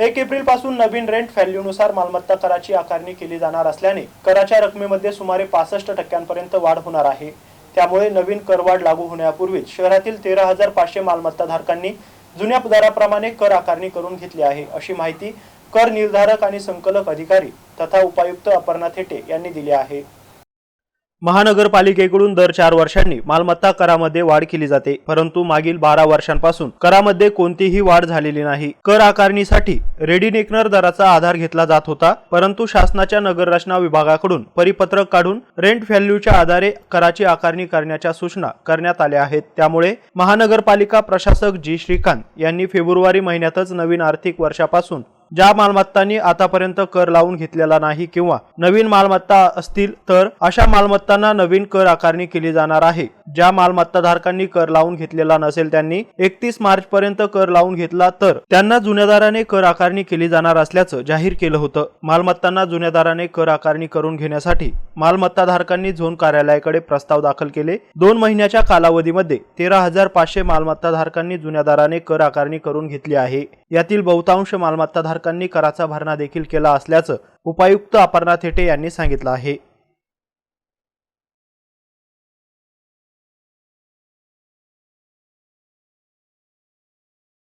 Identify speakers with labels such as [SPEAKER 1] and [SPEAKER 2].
[SPEAKER 1] एक एप्रिलपासून नवीन रेंट व्हॅल्यूनुसार मालमत्ता कराची आकारणी केली जाणार असल्याने कराच्या रकमेमध्ये सुमारे पासष्ट टक्क्यांपर्यंत वाढ होणार आहे. त्यामुळे नवीन करवाढ लागू होण्यापूर्वीच शहरातील तेरा हजार पाचशे मालमत्ताधारकांनी जुन्या दराप्रमाणे कर आकारणी करून घेतली आहे अशी माहिती कर निर्धारक आणि संकलक अधिकारी तथा उपायुक्त अपर्णा थेटे यांनी दिली आहे. महानगरपालिकेकडून दर चार वर्षांनी मालमत्ता करामध्ये वाढ केली जाते परंतु मागील बारा वर्षांपासून करामध्ये कोणतीही वाढ झालेली नाही. कर आकारणीसाठी रेडीनेकनर दराचा आधार घेतला जात होता परंतु शासनाच्या नगररचना विभागाकडून परिपत्रक काढून रेंट व्हॅल्यूच्या आधारे कराची आकारणी करण्याच्या सूचना करण्यात आल्या आहेत. त्यामुळे महानगरपालिका प्रशासक जी. श्रीकांत यांनी फेब्रुवारी महिन्यातच नवीन आर्थिक वर्षापासून ज्या मालमत्तांनी आतापर्यंत कर लावून घेतलेला नाही किंवा नवीन मालमत्ता असतील तर अशा मालमत्तांना नवीन कर आकारणी केली जाणार आहे. ज्या मालमत्ताधारकांनी कर लावून घेतलेला नसेल त्यांनी एकतीस मार्च पर्यंत कर लावून घेतला तर त्यांना जुन्या दराने कर आकारणी केली जाणार असल्याचं जाहीर केलं होतं. मालमत्तांना जुन्या दराने कर आकारणी करून घेण्यासाठी मालमत्ताधारकांनी झोन कार्यालयाकडे प्रस्ताव दाखल केले. दोन महिन्याच्या कालावधीमध्ये तेरा हजार पाचशे मालमत्ताधारकांनी जुन्या दराने कर आकारणी करून घेतली आहे. यातील बहुतांश मालमत्ताधारकांनी कराचा भरणा देखील केला असल्याचं उपायुक्त अपर्णा थेटे यांनी सांगितलं आहे.